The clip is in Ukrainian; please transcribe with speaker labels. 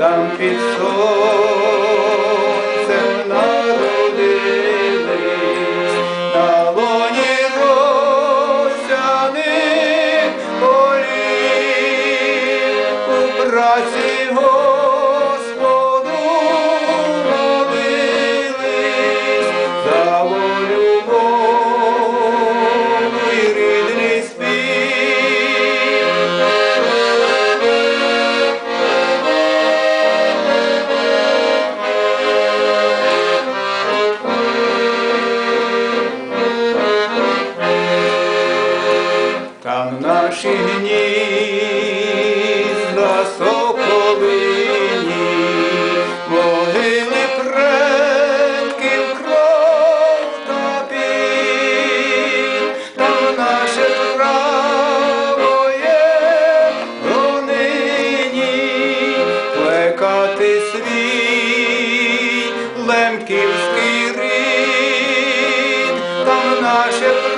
Speaker 1: ми там наші гнізда соколині, могили предків кров та піль, там наше право є донині плекати свій лемківський рід, там наше право.